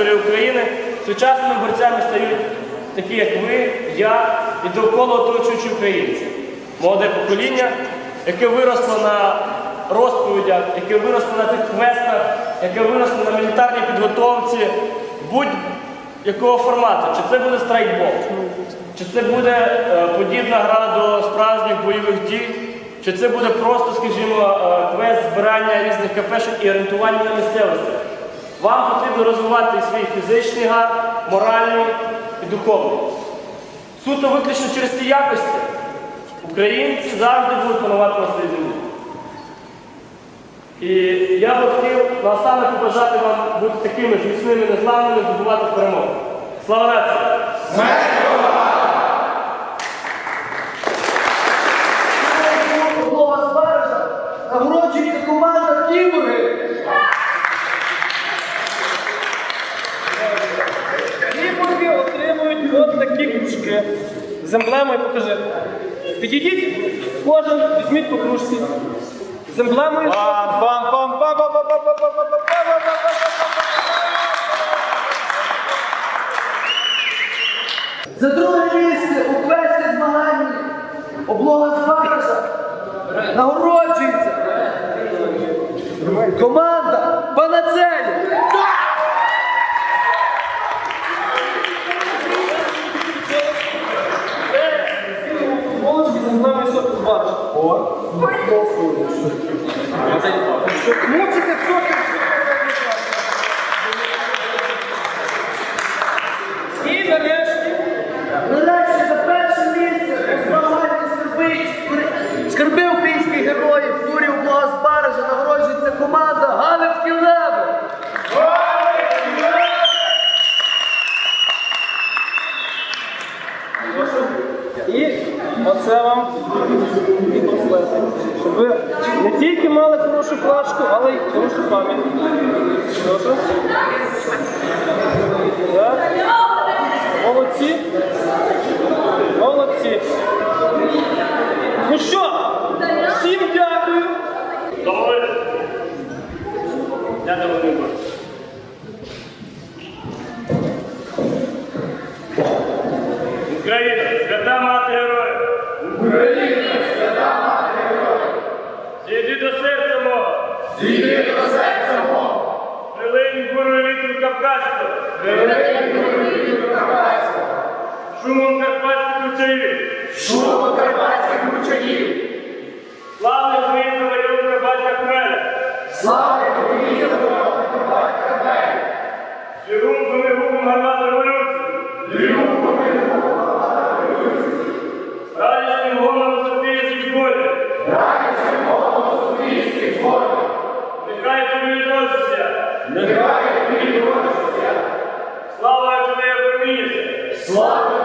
історії України, сучасними борцями стають такі, як ви, я і довкола оточуючі українці. Молоде покоління, яке виросло на розповідях, яке виросло на цих квестах, яке виросло на мілітарній підготовці, будь-якого формату. Чи це буде страйкбол, чи це буде е, подібна гра до справжніх бойових дій, чи це буде просто, скажімо, е, квест збирання різних кафешок і орієнтування на місцевості. Вам потрібно розвивати свій фізичний гар, моральний і духовний. Суто виключно через ці якості українці завжди будуть панувати на своїй землі. І я би хотів наостанок побажати вам бути такими ж міцними, незламними, здобувати перемогу. Слава нації! Облога з бережа нагороджується команда Кібори. Кіборги отримують от такі кружки. З емблемою покажи. Підійдіть, кожен візьміть по кружці. З емблемою. За друге місце у квесті змаганні облога бережа нагороджується команда Панацелі. Múltiplas pessoas que Щоб ви не тільки мали хорошу флажку, але й хорошу пам'ять. Прошу. Молодці. Молодці. Ну що, всім дякую. Я доволі. Україна! Україна, свята мати героїв! Зійди до серця мого! Зійди до серця мого! Прилинь бурою вітру Кавказького! Прилинь бурою вітру Кавказького! Шумом карпатських ручаїв! Шумом карпатських ручаїв! Славний твої завойовника батька Хмеля! Живум Зборів. Нехай тобі відноситься. Нехай тобі відноситься. Слава тобі, промінюся. Слава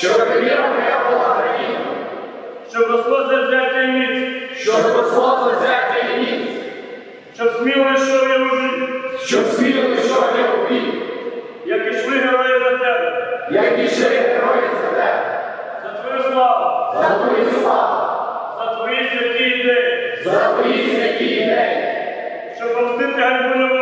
Щоб віра моя була ганіта. Щоб росло завзяття і міць. Щоб росло завзяття і міць. Щоб сміло йшов я бій. Щоб сміло йшов я у бій. Як ішли герої за тебе. Як ішли герої за тебе. За твою славу. За твою славу. За твої святі ідеї. За твої святі ідеї. Щоб помстити ганьбу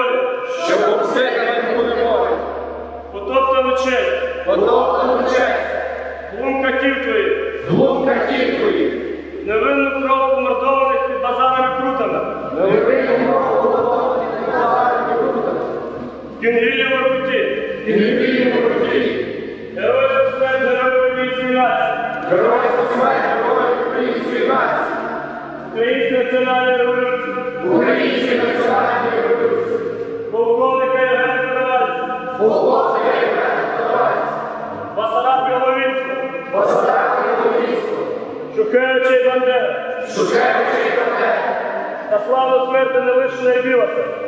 Кінгілі воркуті. Кінгілі воркуті. Герої смерть героїв військової нації. Герої смерть, герої української нації. Української національної революції. Української національної революції. Полковника Євгена Коновальця. Полковника Євгена Коновальця. Басараб Біловінського. Басараб Біловінського. Шухевича і Бандера. Шушевича і Бандера. Та славу смерти Невишина і Білоса. Та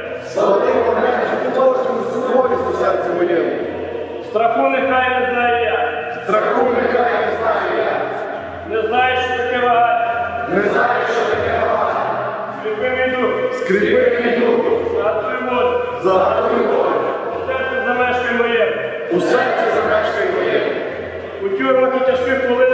Страху нехай не знаю я. Страху нехай не знаю я. Не знаю, що таке вагання. Не знаю, що таке вага. Скріпи мій. Скріпи мій дух. Загадуй волю. Загадуй волю. У серці замешкай моєму. У серці замешкай моєму. У тюрмах і тяжких хвилинах